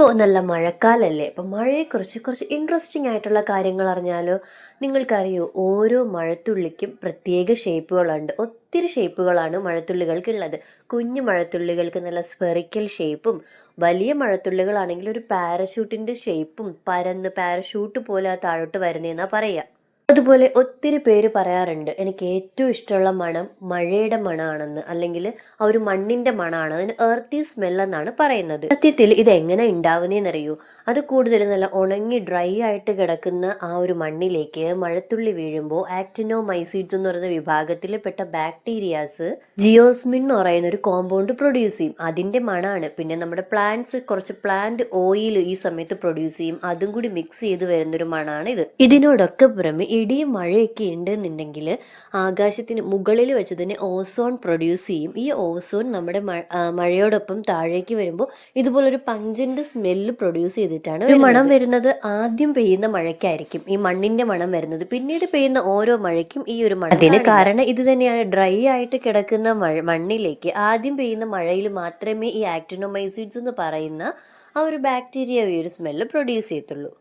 ഇപ്പോൾ നല്ല മഴക്കാലല്ലേ? അപ്പം മഴയെക്കുറിച്ച് കുറച്ച് ഇൻട്രസ്റ്റിംഗ് ആയിട്ടുള്ള കാര്യങ്ങൾ അറിഞ്ഞാലോ? നിങ്ങൾക്കറിയോ ഓരോ മഴത്തുള്ളിക്കും പ്രത്യേക ഷേപ്പുകളുണ്ട് ഒത്തിരി ഷേപ്പുകളാണ് മഴത്തുള്ളികൾക്കുള്ളത്. കുഞ്ഞു മഴത്തുള്ളികൾക്ക് നല്ല സ്പെറിക്കൽ ഷേപ്പും വലിയ മഴത്തുള്ളികളാണെങ്കിൽ ഒരു പാരഷൂട്ടിന്റെ ഷേപ്പും പരന്ന് പാരഷൂട്ട് പോലെ താഴോട്ട് വരുന്നതെന്നാണ് പറയുക. അതുപോലെ ഒത്തിരി പേര് പറയാറുണ്ട് എനിക്ക് ഏറ്റവും ഇഷ്ടമുള്ള മണം മഴയുടെ മണമാണെന്ന് അല്ലെങ്കിൽ ആ ഒരു മണ്ണിന്റെ മണമാണ് അതിന് എർത്തി സ്മെല്ലെന്നാണ് പറയുന്നത്. സത്യത്തിൽ ഇത് എങ്ങനെ ഉണ്ടാവുന്നതെന്നറിയൂ അത് കൂടുതൽ നല്ല ഉണങ്ങി ഡ്രൈ ആയിട്ട് കിടക്കുന്ന ആ ഒരു മണ്ണിലേക്ക് മഴത്തുള്ളി വീഴുമ്പോൾ ആക്ടിനോ മൈസീഡ്സ് എന്ന് പറയുന്ന വിഭാഗത്തിൽ പെട്ട ബാക്ടീരിയാസ് ജിയോസ്മിൻ എന്ന് പറയുന്ന ഒരു കോമ്പൗണ്ട് പ്രൊഡ്യൂസ് ചെയ്യും. അതിന്റെ മണാണ്. പിന്നെ നമ്മുടെ പ്ലാന്റ്സ് കുറച്ച് പ്ലാന്റ് ഓയിൽ ഈ സമയത്ത് പ്രൊഡ്യൂസ് ചെയ്യും. അതും കൂടി മിക്സ് ചെയ്ത് വരുന്നൊരു മണമാണ് ഇത്. ഇതിനോടൊക്കെ പുറമെ ഇടിയും മഴയൊക്കെ ഉണ്ടെന്നുണ്ടെങ്കിൽ ആകാശത്തിന് മുകളിൽ വെച്ച് തന്നെ ഓസോൺ പ്രൊഡ്യൂസ് ചെയ്യും. ഈ ഓസോൺ നമ്മുടെ മഴയോടൊപ്പം താഴേക്ക് വരുമ്പോൾ ഇതുപോലൊരു പഞ്ചിന്റെ സ്മെല്ല് പ്രൊഡ്യൂസ് ചെയ്തിട്ടാണ് ഒരു മണം വരുന്നത്. ആദ്യം പെയ്യുന്ന മഴയ്ക്കായിരിക്കും. ഈ മണ്ണിന്റെ മണം വരുന്നത്. പിന്നീട് പെയ്യുന്ന ഓരോ മഴയ്ക്കും ഈ ഒരു മണം അതിന് കാരണം ഇത് തന്നെയാണ്. ഡ്രൈ ആയിട്ട് കിടക്കുന്ന മഴ മണ്ണിലേക്ക് ആദ്യം പെയ്യുന്ന മഴയിൽ മാത്രമേ ഈ ആക്ടിനോമൈസിഡ്സ് എന്ന് പറയുന്ന ആ ഒരു ബാക്ടീരിയ ഈ ഒരു സ്മെല്ല് പ്രൊഡ്യൂസ് ചെയ്യത്തുള്ളൂ.